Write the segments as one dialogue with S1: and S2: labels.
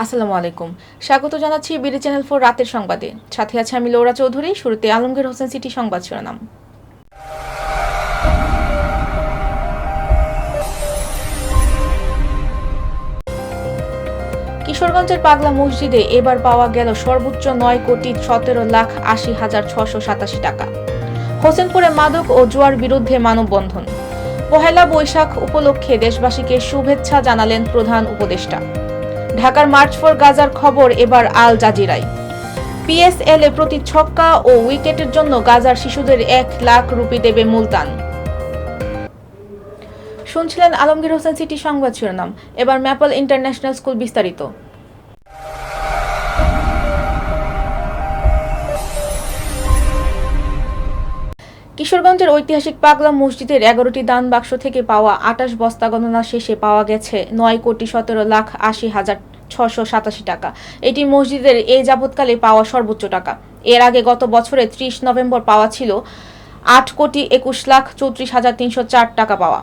S1: আসসালামু আলাইকুম। স্বাগত জানাচ্ছি বিডি চ্যানেল ফোর রাতের সংবাদে। সাথে আছে আমি লৌরা চৌধুরী, শুরুতে আলমগীর হোসেন সিটি সংবাদ শিরোনাম। কিশোরগঞ্জের পাগলা মসজিদে এবার পাওয়া গেল সর্বোচ্চ নয় কোটি সতেরো লাখ আশি হাজার ছশো সাতাশি টাকা। হোসেনপুরে মাদক ও জুয়ার বিরুদ্ধে মানববন্ধন। পহেলা বৈশাখ উপলক্ষে দেশবাসীকে শুভেচ্ছা জানালেন প্রধান উপদেষ্টা। ঢাকার মার্চ ফর গাজার খবর, এবার আল জাজিরাই পিএসএল এ প্রতি ছক্কা ও উইকেটের জন্য গাজার শিশুদের এক লাখ রুপি দেবে মুলতান। শুনছিলেন আলমগীর হোসেন সিটি সংবাদ শিরোনাম। এবার ম্যাপল ইন্টারন্যাশনাল স্কুল বিস্তারিত। কিশোরগঞ্জের ঐতিহাসিক পাগলা মসজিদের এগারোটি দান বাক্স থেকে পাওয়া আটাশ বস্তা গণনা শেষে পাওয়া গেছে নয় কোটি সতেরো লাখ আশি হাজার ছশো সাতাশি টাকা। এটি মসজিদের এ যাবৎকালে পাওয়া সর্বোচ্চ টাকা। এর আগে গত বছরে ত্রিশ নভেম্বর পাওয়া ছিল আট কোটি একুশ লাখ চৌত্রিশ হাজার তিনশো চার টাকা পাওয়া।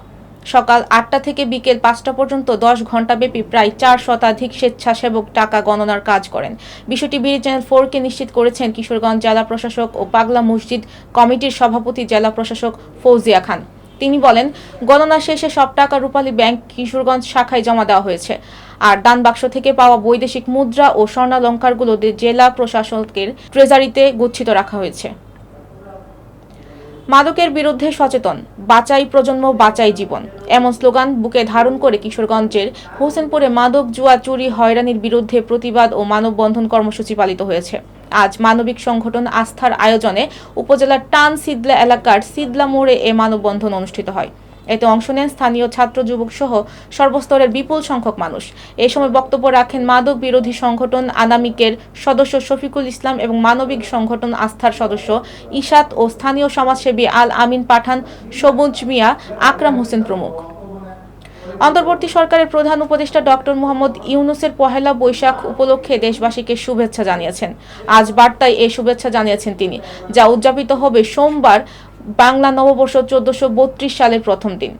S1: সকাল আটটা থেকে বিকেল পাঁচটা পর্যন্ত দশ ঘণ্টাব্যাপী প্রায় চার শতাধিক স্বেচ্ছাসেবক টাকা গণনার কাজ করেন। বিষয়টি বিডি চ্যানেল ফোরকে নিশ্চিত করেছেন কিশোরগঞ্জ জেলা প্রশাসক ও পাগলা মসজিদ কমিটির সভাপতি জেলা প্রশাসক ফৌজিয়া খান। তিনি বলেন, গণনা শেষে সব টাকা রূপালী ব্যাংক কিশোরগঞ্জ শাখায় জমা দেওয়া হয়েছে। আর দান বাক্স থেকে পাওয়া বৈদেশিক মুদ্রা ও স্বর্ণালঙ্কারগুলো জেলা প্রশাসকের ট্রেজারিতে গচ্ছিত রাখা হয়েছে। মাদকের বিরুদ্ধে সচেতন, বাঁচাই প্রজন্ম, বাঁচাই জীবন। এমন স্লোগান বুকে ধারণ করে কিশোরগঞ্জের হোসেনপুরে মাদক জুয়া চুরি হয়রানির বিরুদ্ধে প্রতিবাদ ও মানববন্ধন কর্মসূচি পালিত হয়েছে। আজ মানবিক সংগঠন আস্থার আয়োজনে উপজেলার টান সিদলা এলাকার সিদলা মোড়ে এ মানববন্ধন অনুষ্ঠিত হয়। এতে অংশ নেন স্থানীয় ছাত্র যুবক সহ সর্বস্তরের বিপুল সংখ্যক মানুষ। এ সময় বক্তব্য রাখেন মাদক বিরোধী সংগঠন আনামিকের সদস্য শফিকুল ইসলাম এবং মানবিক সংগঠন আস্থার সদস্য ইশাত ও স্থানীয় সমাজসেবী আল আমিন পাঠান সবুজ মিয়া আকরাম হোসেন প্রমুখ। অন্তর্বর্তী সরকারের প্রধান উপদেষ্টা ডক্টর মোহাম্মদ ইউনুসের পহেলা বৈশাখ উপলক্ষে দেশবাসীকে শুভেচ্ছা জানিয়েছেন। আজ বার্তায় এই শুভেচ্ছা জানিয়েছেন তিনি, যা উদযাপিত হবে সোমবার বাংলা নববর্ষ চোদ্দশো সালের প্রথম দিন।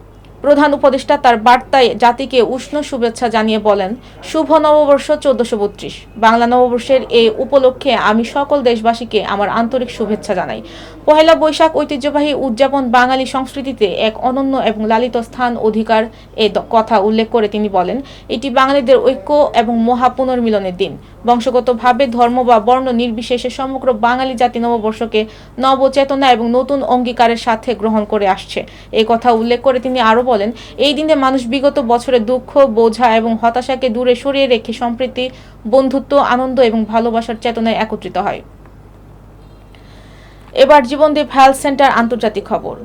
S1: প্রধান উপদেষ্টা তার বার্তায় জাতিকে উষ্ণ শুভেচ্ছা জানিয়ে বলেন, শুভ নববর্ষ চোদ্দশো বত্রিশ। বাংলা নববর্ষের এই উপলক্ষে আমি সকল দেশবাসীকে আমার আন্তরিক শুভেচ্ছা জানাই। পহেলা বৈশাখ ঐতিহ্যবাহী উদযাপন বাঙালি সংস্কৃতিতে এক অনন্য এবং লালিত স্থান অধিকার এ কথা উল্লেখ করে তিনি বলেন, এটি বাঙালিদের ঐক্য এবং মহা পুনর্মিলনের দিন। বংশগতভাবে ধর্ম বা বর্ণ নির্বিশেষে সমগ্র বাঙালি জাতি নববর্ষকে নবচেতনা এবং নতুন অঙ্গীকারের সাথে গ্রহণ করে আসছে। এই কথা উল্লেখ করে তিনি আরও বলেন, এই দিনে মানুষ বিগত বছরের দুঃখ, বোঝা এবং হতাশাকে দূরে সরিয়ে রেখে সম্প্রীতি, বন্ধুত্ব, আনন্দ এবং ভালোবাসার চেতনায় একত্রিত হয়। এবার জীবনদীপ হেলথ সেন্টার আন্তর্জাতিক খবর।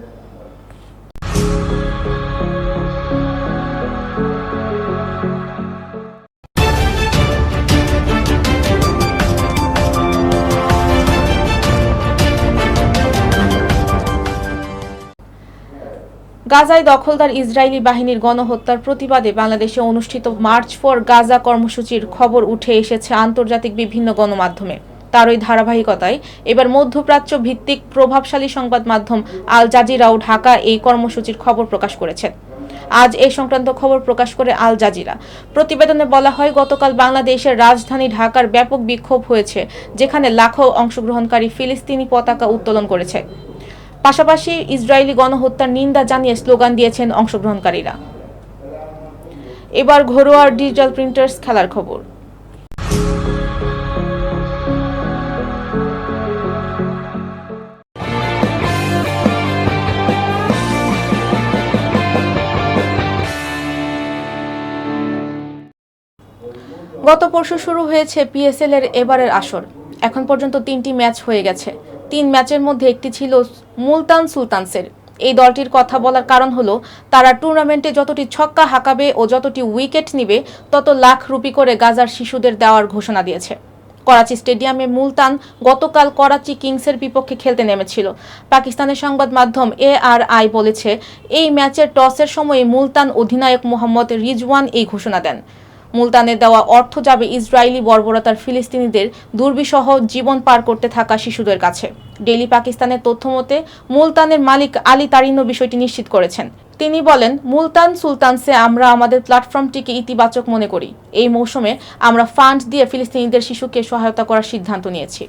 S1: গাজায় দখলদার ইসরায়েলি বাহিনীর গণহত্যার প্রতিবাদে বাংলাদেশে অনুষ্ঠিত মার্চ ফর গাজা কর্মসূচির খবর উঠে এসেছে আন্তর্জাতিক বিভিন্ন গণমাধ্যমে। তারই ধারাবাহিকতায় এবার মধ্যপ্রাচ্য ভিত্তিক প্রভাবশালী সংবাদ মাধ্যম আল জাজিরাও ঢাকা এই কর্মসূচির খবর প্রকাশ করেছে। আজ এ সংক্রান্ত খবর প্রকাশ করে আল জাজিরা। প্রতিবেদনে বলা হয়, গতকাল বাংলাদেশের রাজধানী ঢাকার ব্যাপক বিক্ষোভ হয়েছে, যেখানে লাখো অংশগ্রহণকারী ফিলিস্তিনি পতাকা উত্তোলন করেছে। পাশাপাশি ইসরায়েলি গণহত্যার নিন্দা জানিয়ে স্লোগান দিয়েছেন অংশগ্রহণকারীরা। এবার ঘরোয়া ডিজিটাল প্রিন্টার্স খেলার খবর। গত পরশু শুরু হয়েছে পিএসএল এর এবারের আসর। এখন পর্যন্ত তিনটি ম্যাচ হয়ে গেছে। তিন ম্যাচের মধ্যে একটি ছিল মুলতান সুলতানসের। এই দলটির কথা বলার কারণ হলো, তারা টুর্নামেন্টে যতটি ছক্কা হাঁকাবে ও যতটি উইকেট নিবে, তত লাখ রুপি করে গাজার শিশুদের দেওয়ার ঘোষণা দিয়েছে। করাচি স্টেডিয়ামে মুলতান গতকাল করাচি কিংসের বিপক্ষে খেলতে নেমেছিল। পাকিস্তানের সংবাদ মাধ্যম এ আর আই বলেছে, এই ম্যাচের টসের সময় মুলতান অধিনায়ক মোহাম্মদ রিজওয়ান এই ঘোষণা দেন। মুলতানে দেওয়া অর্থ যাবে ইসরায়েলি বর্বরতার ফিলিস্তিনিদের দুর্বিসহ জীবন পার করতে থাকা শিশুদের কাছে। ডেলি পাকিস্তানের তথ্যমতে মুলতানের মালিক আলী তারিন্য বিষয়টি নিশ্চিত করেছেন। তিনি বলেন, মুলতান সুলতানসে আমরা আমাদের প্ল্যাটফর্মটিকে ইতিবাচক মনে করি। এই মৌসুমে আমরা ফান্ড দিয়ে ফিলিস্তিনিদের শিশুকে সহায়তা করার সিদ্ধান্ত নিয়েছি।